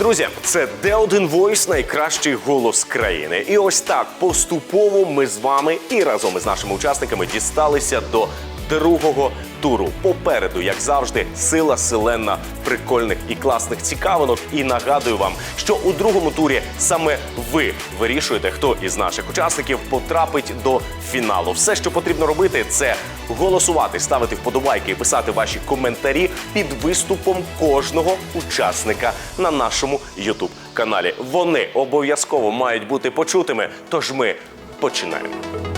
Друзі! Це Де1 Voice, найкращий голос країни. І ось так поступово ми з вами і разом із нашими учасниками дісталися до другого туру. Попереду, як завжди, сила селена прикольних і класних цікавинок. І нагадую вам, що у другому турі саме ви вирішуєте, хто із наших учасників потрапить до фіналу. Все, що потрібно робити, це голосувати, ставити вподобайки і писати ваші коментарі під виступом кожного учасника на нашому youtube каналі. Вони обов'язково мають бути почутими. Тож ми починаємо.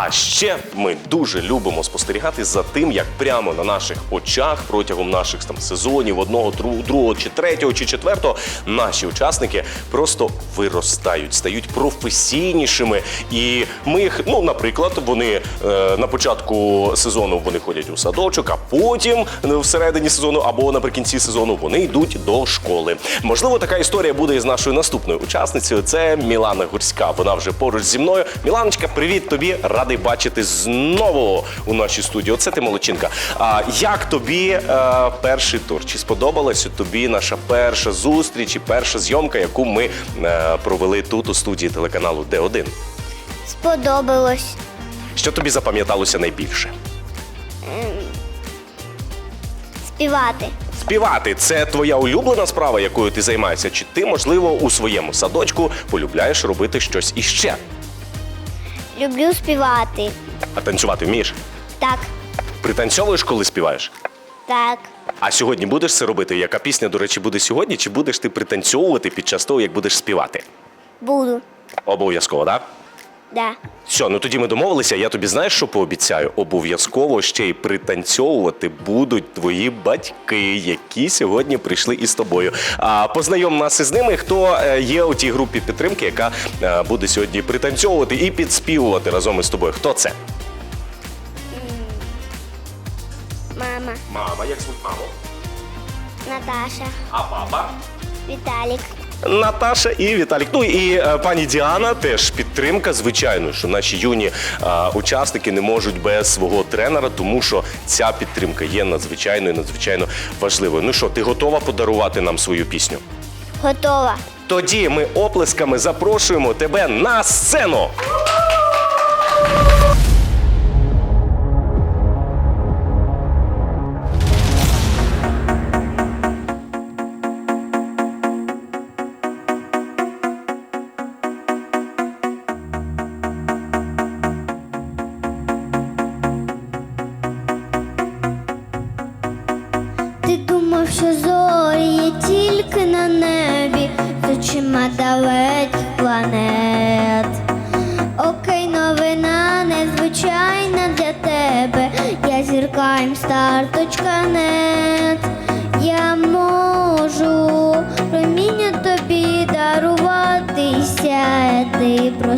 А ще ми дуже любимо спостерігати за тим, як прямо на наших очах протягом наших там сезонів одного, другого чи третього чи четвертого наші учасники просто виростають, стають професійнішими. І ми їх, ну, наприклад, вони е, на початку сезону вони ходять у садочок, а потім е, всередині сезону або наприкінці сезону вони йдуть до школи. Можливо, така історія буде із нашою наступною учасницею. Це Мілана Гурська. Вона вже поруч зі мною. Міланочка, привіт тобі! Радий бачити знову у нашій студії. Оце ти молодчинка. А як тобі е, перший тур? Чи сподобалася тобі наша перша зустріч і перша зйомка, яку ми е, провели тут у студії телеканалу Д1? Сподобалось. Що тобі запам'яталося найбільше? Співати. Співати це твоя улюблена справа, якою ти займаєшся? Чи ти, можливо, у своєму садочку полюбляєш робити щось іще? Люблю співати. А танцювати вмієш? Так, Пританцьовуєш, коли співаєш? так. А сьогодні будеш це робити? Яка пісня, до речі, буде сьогодні? Чи будеш ти пританцьовувати під час того, як будеш співати? Буду. Обов'язково, так? Да. Все, ну тоді ми домовилися. Я тобі знаєш, що пообіцяю? Обов'язково ще й пританцьовувати будуть твої батьки, які сьогодні прийшли із тобою. А познайом нас із ними, хто е, є у тій групі підтримки, яка е, буде сьогодні пританцьовувати і підспівувати разом із тобою. Хто це? Мама, Мама, як звуть маму? Наташа, А папа? Віталік. Наташа і Віталік. Ну і е, пані Діана теж підтримка. Звичайно, що наші юні е, учасники не можуть без свого тренера, тому що ця підтримка є надзвичайно і надзвичайно важливою. Ну що, ти готова подарувати нам свою пісню? Готова. Тоді ми оплесками запрошуємо тебе на сцену.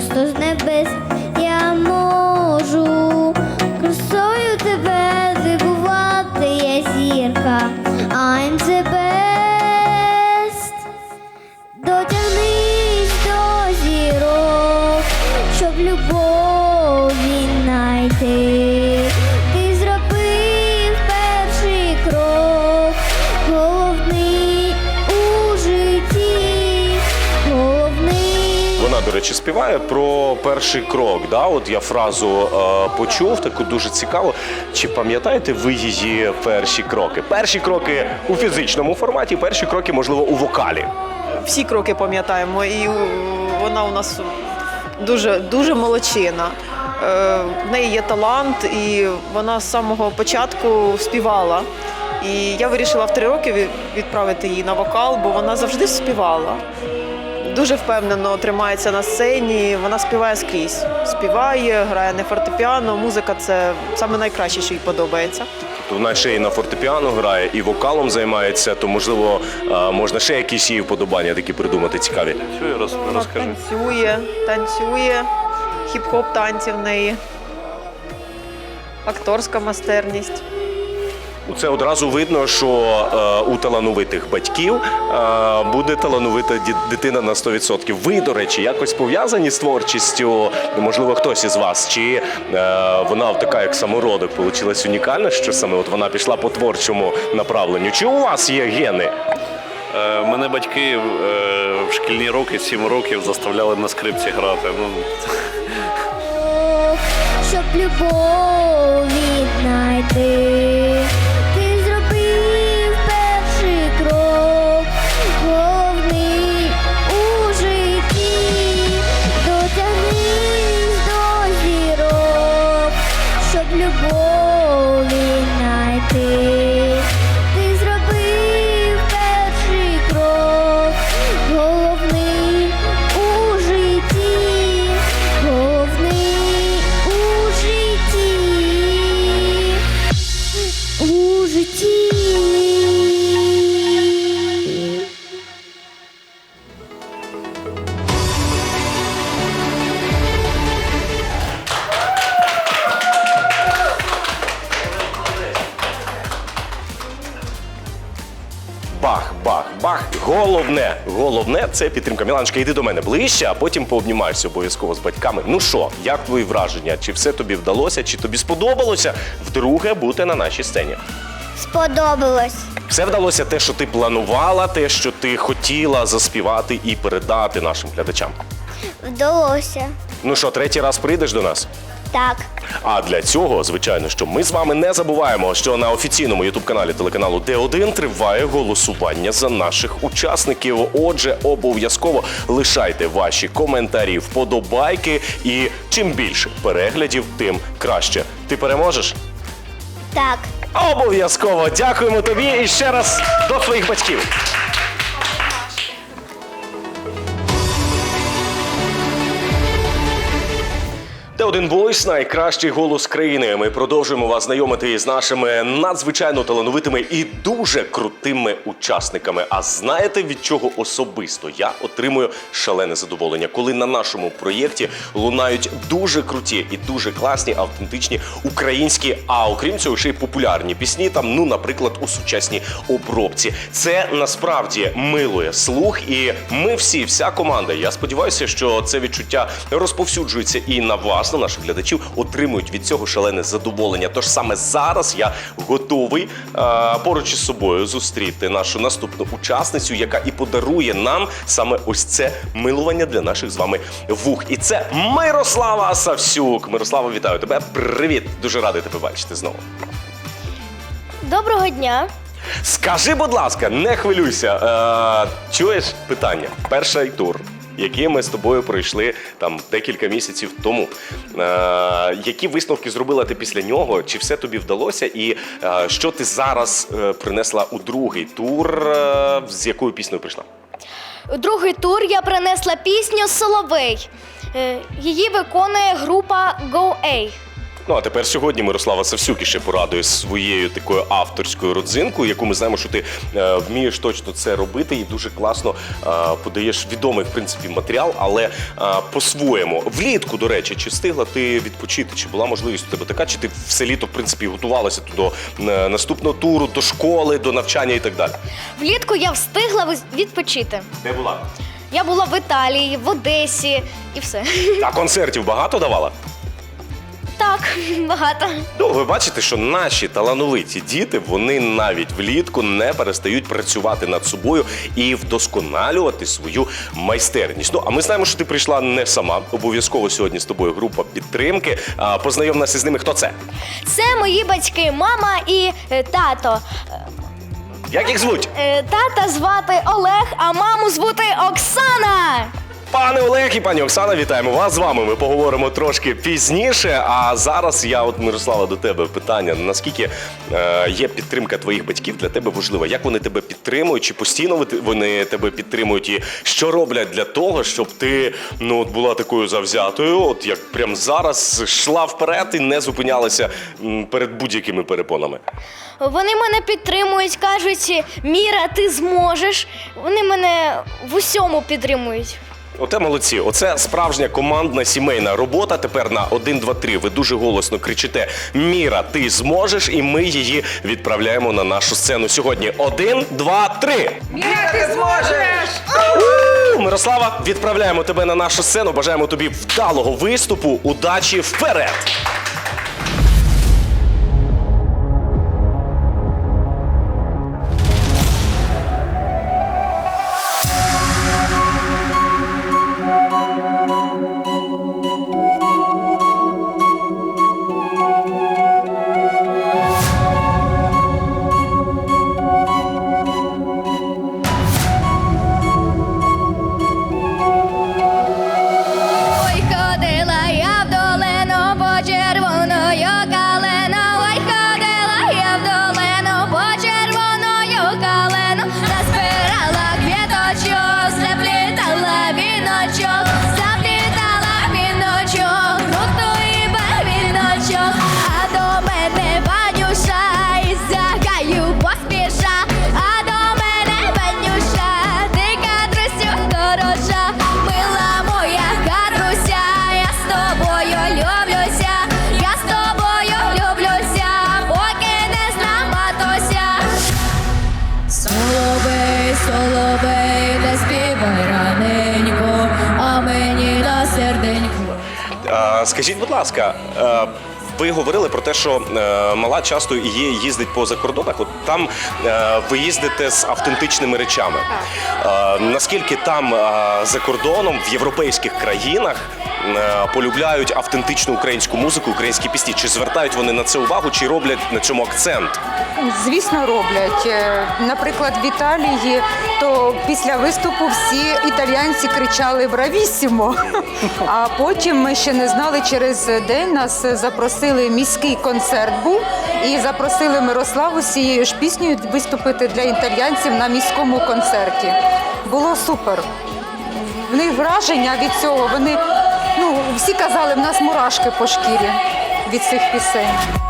Просто співає про перший крок. Да? От я фразу е, почув, таку дуже цікаву. Чи пам'ятаєте ви її перші кроки? Перші кроки у фізичному форматі, перші кроки, можливо, у вокалі. всі кроки пам'ятаємо, і вона у нас дуже, дуже молодчина. Е, В неї є талант, і вона з самого початку співала. І я вирішила в три роки від- відправити її на вокал, бо вона завжди співала. Дуже впевнено тримається на сцені. Вона співає скрізь. Співає, грає на фортепіано. Музика це саме найкраще, що їй подобається. Тобто вона ще й на фортепіано грає, і вокалом займається, то можливо е, можна ще якісь її вподобання такі придумати цікаві. Що роз, розкажи? танцює, танцює, хіп-хоп танці в неї, акторська майстерність. Це одразу видно, що е, у талановитих батьків е, буде талановита дитина на 100%. Ви, до речі, якось пов'язані з творчістю? Можливо, хтось із вас, чи е, вона така, як самородок, получилась унікальна, що саме от вона пішла по творчому направленню? Чи у вас є гени? Мене батьки в шкільні роки, 7 років, заставляли на скрипці грати. Ну, щоб любов віднайти. Це підтримка. Міланочка, йди до мене ближче, а потім пообнімаєшся обов'язково з батьками. Ну що, як твої враження? Чи все тобі вдалося, чи тобі сподобалося вдруге бути на нашій сцені? Сподобалось. Все вдалося те, що ти планувала, те, що ти хотіла заспівати і передати нашим глядачам. Вдалося. Ну що, третій раз прийдеш до нас? Так. А для цього, звичайно, що ми з вами не забуваємо, що на офіційному ютуб-каналі телеканалу Д1 триває голосування за наших учасників. Отже, обов'язково лишайте ваші коментарі, вподобайки, і чим більше переглядів, тим краще. Ти переможеш? Так. Обов'язково дякуємо тобі і ще раз до своїх батьків. Т1 Voice – найкращий голос країни. Ми продовжуємо вас знайомити з нашими надзвичайно талановитими і дуже крутими учасниками. А знаєте від чого особисто я отримую шалене задоволення, коли на нашому проєкті лунають дуже круті і дуже класні, автентичні українські, а окрім цього, ще й популярні пісні. Там, ну, наприклад, у сучасній обробці. Це насправді милує слух, і ми всі, вся команда. Я сподіваюся, що це відчуття розповсюджується і на вас, наших глядачів, отримують від цього шалене задоволення. Тож саме зараз я готовий е, поруч із собою зустріти нашу наступну учасницю, яка і подарує нам саме ось це милування для наших з вами вух. І це Мирослава Савсюк. Мирослава, вітаю тебе. Привіт! Дуже радий тебе бачити знову. Доброго дня. Скажи, будь ласка, не хвилюйся. Е, чуєш питання? Перший тур. Який ми з тобою пройшли там декілька місяців тому. Е, які висновки зробила ти після нього? Чи все тобі вдалося? І е, що ти зараз е, принесла у другий тур? З якою піснею прийшла? У другий тур я принесла пісню Соловей. Її виконує група Go. Ну а тепер сьогодні Мирослава Савсюк іще порадує своєю такою авторською родзинкою, яку ми знаємо, що ти е, вмієш точно це робити і дуже класно е, подаєш відомий в принципі матеріал, але е, по-своєму. Влітку, до речі, чи встигла ти відпочити? Чи була можливість у тебе така? Чи ти все літо в принципі готувалася до е, наступного туру, до школи, до навчання і так далі? Влітку я встигла вис- відпочити. Де була? Я була в Італії, в Одесі і все. А концертів багато давала? Так, багато. Ну, ви бачите, що наші талановиті діти вони навіть влітку не перестають працювати над собою і вдосконалювати свою майстерність. Ну а ми знаємо, що ти прийшла не сама. Обов'язково сьогодні з тобою група підтримки. А, Познайом нас із ними. Хто це? Це мої батьки, мама і е, тато. Як їх звуть? Е, Тата звати Олег, а маму звати Оксана. Пане Олег і пані Оксана, вітаємо вас з вами. Ми поговоримо трошки пізніше. А зараз я, от Мирослава, до тебе питання: наскільки е, є підтримка твоїх батьків для тебе важлива? Як вони тебе підтримують? Чи постійно вони тебе підтримують? І що роблять для того, щоб ти ну от була такою завзятою? От як прямо зараз йшла вперед і не зупинялася перед будь-якими перепонами? Вони мене підтримують, кажуть, Міра, ти зможеш. Вони мене в усьому підтримують. Оте молодці. Оце справжня командна сімейна робота. Тепер на 1, 2, 3 ви дуже голосно кричите: Міра, ти зможеш, і ми її відправляємо на нашу сцену сьогодні. 1, 2, 3. Міра, ти зможеш! Мирослава, відправляємо тебе на нашу сцену. Бажаємо тобі вдалого виступу. Удачі вперед! Скажіть, будь ласка, е, ви говорили про те, що е, мала часто є їздить по закордонах. От там е, ви їздите з автентичними речами. Е, наскільки там за кордоном в європейських країнах полюбляють автентичну українську музику, українські пісні? Чи звертають вони на це увагу, чи роблять на цьому акцент? Звісно, роблять. Наприклад, в Італії то після виступу всі італіянці кричали Бравісімо. А потім ми ще не знали, через день нас запросили міський концерт був і запросили Мирославу з цією ж піснею виступити для італьянців на міському концерті. Було супер. В них враження від цього. Вони ну всі казали, в нас мурашки по шкірі від цих пісень.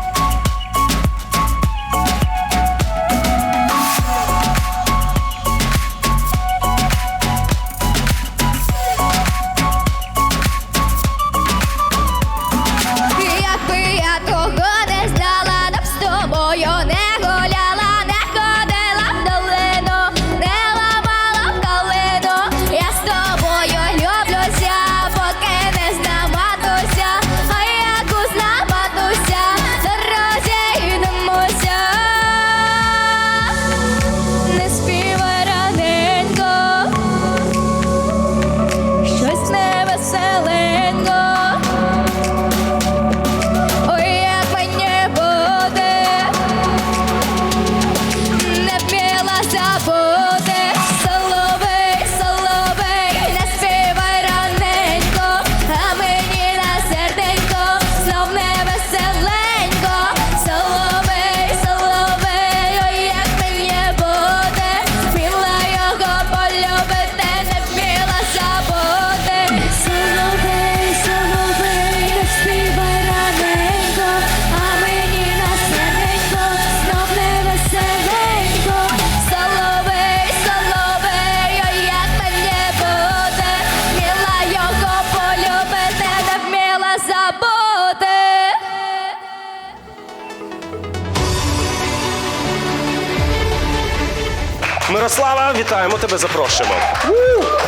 Вітаємо тебе, запрошуємо.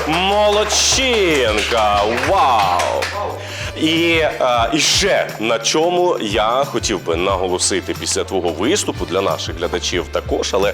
Молодчинка! Вау! І, е, і ще на чому я хотів би наголосити після твого виступу для наших глядачів також, але е,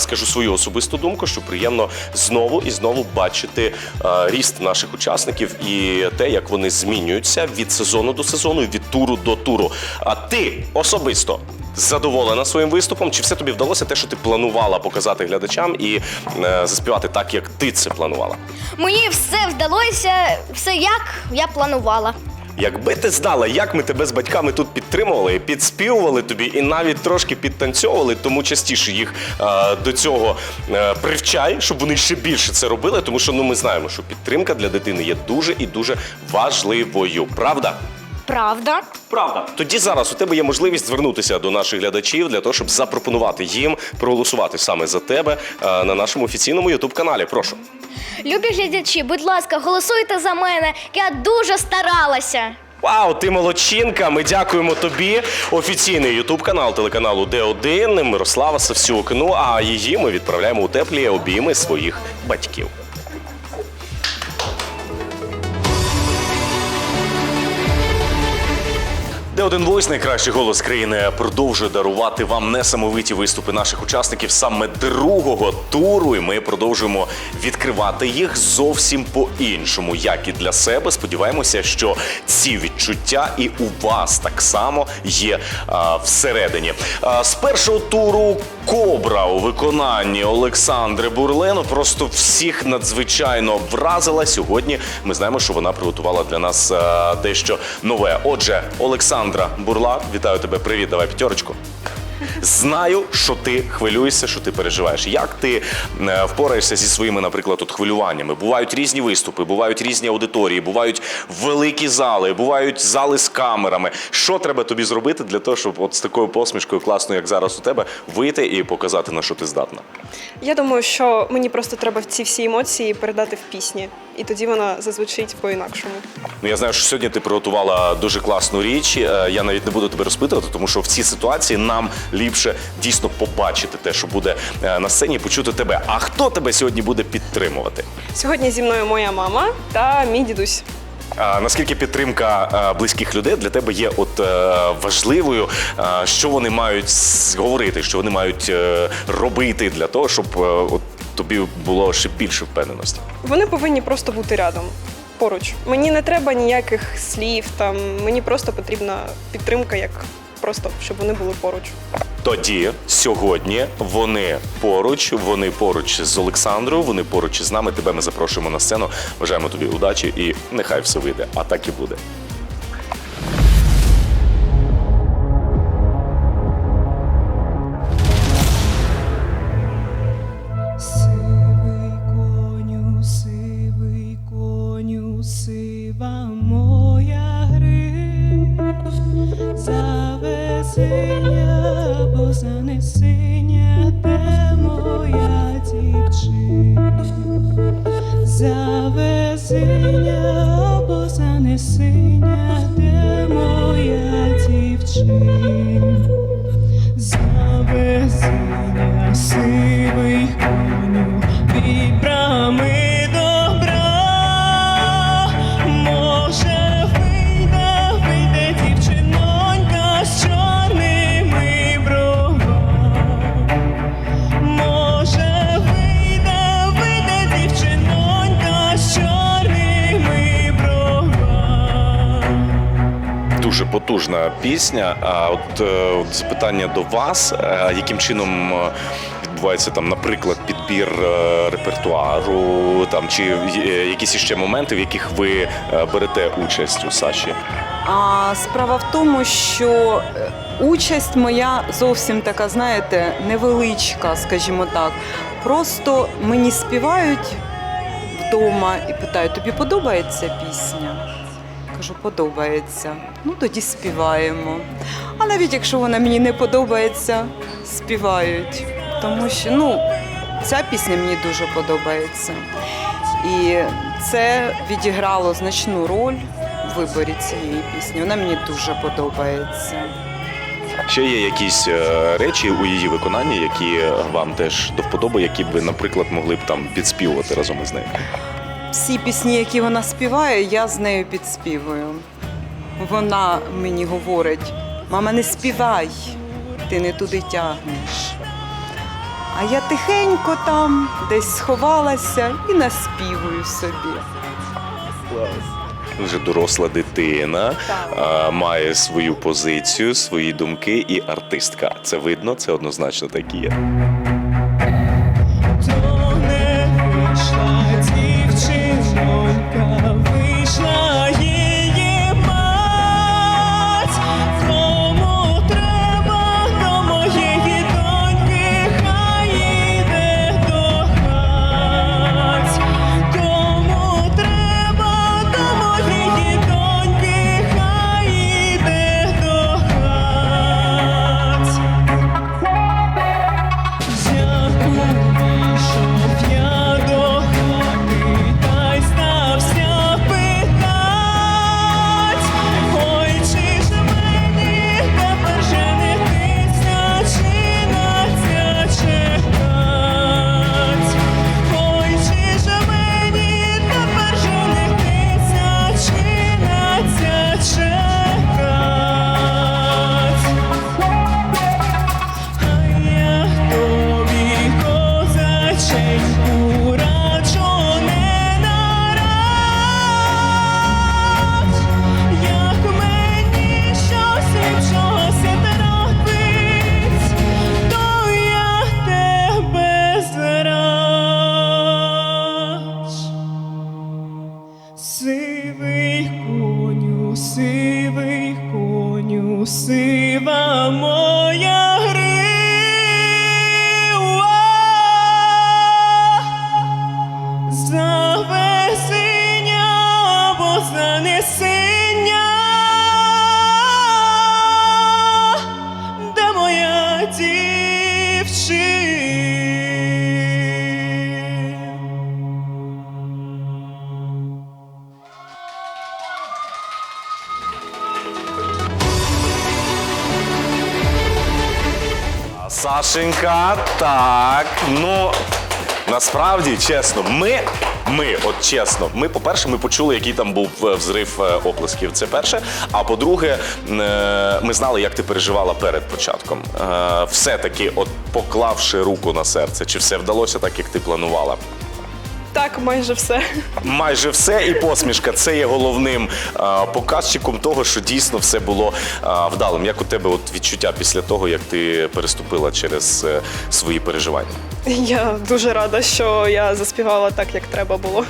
скажу свою особисту думку, що приємно знову і знову бачити е, ріст наших учасників і те, як вони змінюються від сезону до сезону, від туру до туру. А ти особисто задоволена своїм виступом? Чи все тобі вдалося те, що ти планувала показати глядачам і е, заспівати так, як ти це планувала? Мені все вдалося, все як я планувала. Якби ти знала, як ми тебе з батьками тут підтримували, підспівували тобі і навіть трошки підтанцьовували, тому частіше їх е, до цього е, привчай, щоб вони ще більше це робили, тому що ну ми знаємо, що підтримка для дитини є дуже і дуже важливою. Правда? Правда? Правда. Тоді зараз у тебе є можливість звернутися до наших глядачів для того, щоб запропонувати їм проголосувати саме за тебе е, на нашому офіційному ютуб каналі. Прошу. Любі глядачі, будь ласка, голосуйте за мене. Я дуже старалася. Вау, ти молодчинка! Ми дякуємо тобі. Офіційний ютуб канал телеканалу Д1 Мирослава Савсюк. Ну а її ми відправляємо у теплі обійми своїх батьків. Де один Войс, найкращий голос країни, продовжує дарувати вам несамовиті виступи наших учасників саме другого туру. І ми продовжуємо відкривати їх зовсім по-іншому, як і для себе. Сподіваємося, що ці відчуття і у вас так само є а, всередині. А, з першого туру Кобра у виконанні Олександри Бурлено просто всіх надзвичайно вразила. Сьогодні ми знаємо, що вона приготувала для нас а, дещо нове. Отже, Олександра Бурла, вітаю тебе. Привіт, давай п'ятерочку. Знаю, що ти хвилюєшся, що ти переживаєш. Як ти е, впораєшся зі своїми, наприклад, от хвилюваннями? Бувають різні виступи, бувають різні аудиторії, бувають великі зали, бувають зали з камерами. Що треба тобі зробити для того, щоб от з такою посмішкою, класною, як зараз у тебе, вийти і показати на що ти здатна? Я думаю, що мені просто треба ці всі емоції передати в пісні, і тоді вона зазвучить по-інакшому. Ну я знаю, що сьогодні ти приготувала дуже класну річ. Е, Я навіть не буду тебе розпитувати, тому що в цій ситуації нам ліпше дійсно побачити те, що буде е, на сцені, почути тебе. А хто тебе сьогодні буде підтримувати? Сьогодні зі мною моя мама та мій дідусь. А, наскільки підтримка е, близьких людей для тебе є от е, важливою? Що вони мають говорити, що вони мають робити для того, щоб от тобі було ще більше впевненості? Вони повинні просто бути рядом. Поруч. Мені не треба ніяких слів, там мені просто потрібна підтримка, як просто щоб вони були поруч. Тоді сьогодні вони поруч, вони поруч з Олександрою, вони поруч з нами. Тебе ми запрошуємо на сцену. Бажаємо тобі удачі і нехай все вийде. А так і буде. Потужна пісня. А от, е, от запитання до вас, е, яким чином е, відбувається там, наприклад, підбір репертуару, там чи якісь іще моменти, в яких ви берете участь у Саші? А справа в тому, що участь моя зовсім така, знаєте, невеличка, скажімо так. Просто мені співають вдома і питають, тобі подобається пісня? Кажу, подобається. Ну тоді співаємо. А навіть якщо вона мені не подобається, співають. Тому що ну, ця пісня мені дуже подобається. І це відіграло значну роль у виборі цієї пісні. Вона мені дуже подобається. Ще є якісь е, речі у її виконанні, які вам теж до вподоби, які б ви, наприклад, могли б там підспівувати разом із нею? Всі пісні, які вона співає, я з нею підспівую. Вона мені говорить: мама, не співай, ти не туди тягнеш. А я тихенько там десь сховалася і наспівую собі. Вже доросла дитина, а, має свою позицію, свої думки і артистка. Це видно, це однозначно так і є. Сивий коню, сива моя Сашенька, так. Ну насправді, чесно, ми. Ми, от чесно, ми, по-перше, ми почули, який там був е, взрив е, оплесків. Це перше. А по-друге, е, ми знали, як ти переживала перед початком. Все-таки, от поклавши руку на серце, чи все вдалося так, як ти планувала? Так, майже все. Майже все, і посмішка це є головним е, показчиком того, що дійсно все було е, вдалим. Як у тебе от відчуття після того, як ти переступила через е, свої переживання? Я дуже рада, що я заспівала так, як треба було.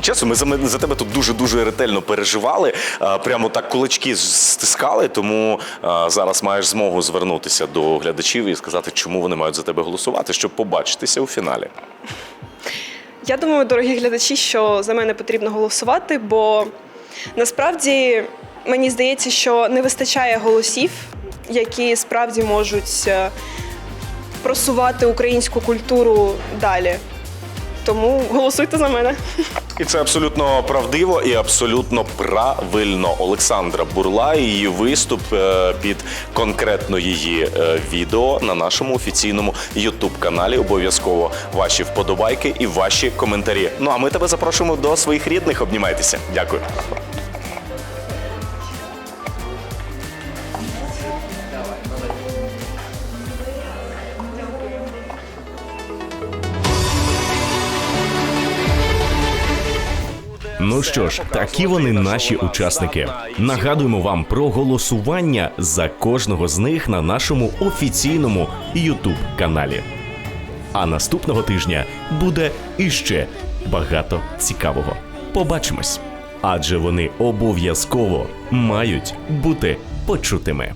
Чесно, ми за, ми за тебе тут дуже дуже ретельно переживали. е, Прямо так кулачки стискали. Тому е, зараз маєш змогу звернутися до глядачів і сказати, чому вони мають за тебе голосувати, щоб побачитися у фіналі. Я думаю, дорогі глядачі, що за мене потрібно голосувати, бо насправді мені здається, що не вистачає голосів, які справді можуть е, просувати українську культуру далі. Тому голосуйте за мене. І це абсолютно правдиво і абсолютно правильно. Олександра Бурла і її виступ е, під конкретно її е, відео на нашому офіційному youtube каналі Обов'язково ваші вподобайки і ваші коментарі. Ну а ми тебе запрошуємо до своїх рідних. Обнімайтеся. Дякую. Ну що ж, такі вони наші учасники. Нагадуємо вам про голосування за кожного з них на нашому офіційному youtube каналі. А наступного тижня буде іще багато цікавого. Побачимось, адже вони обов'язково мають бути почутими.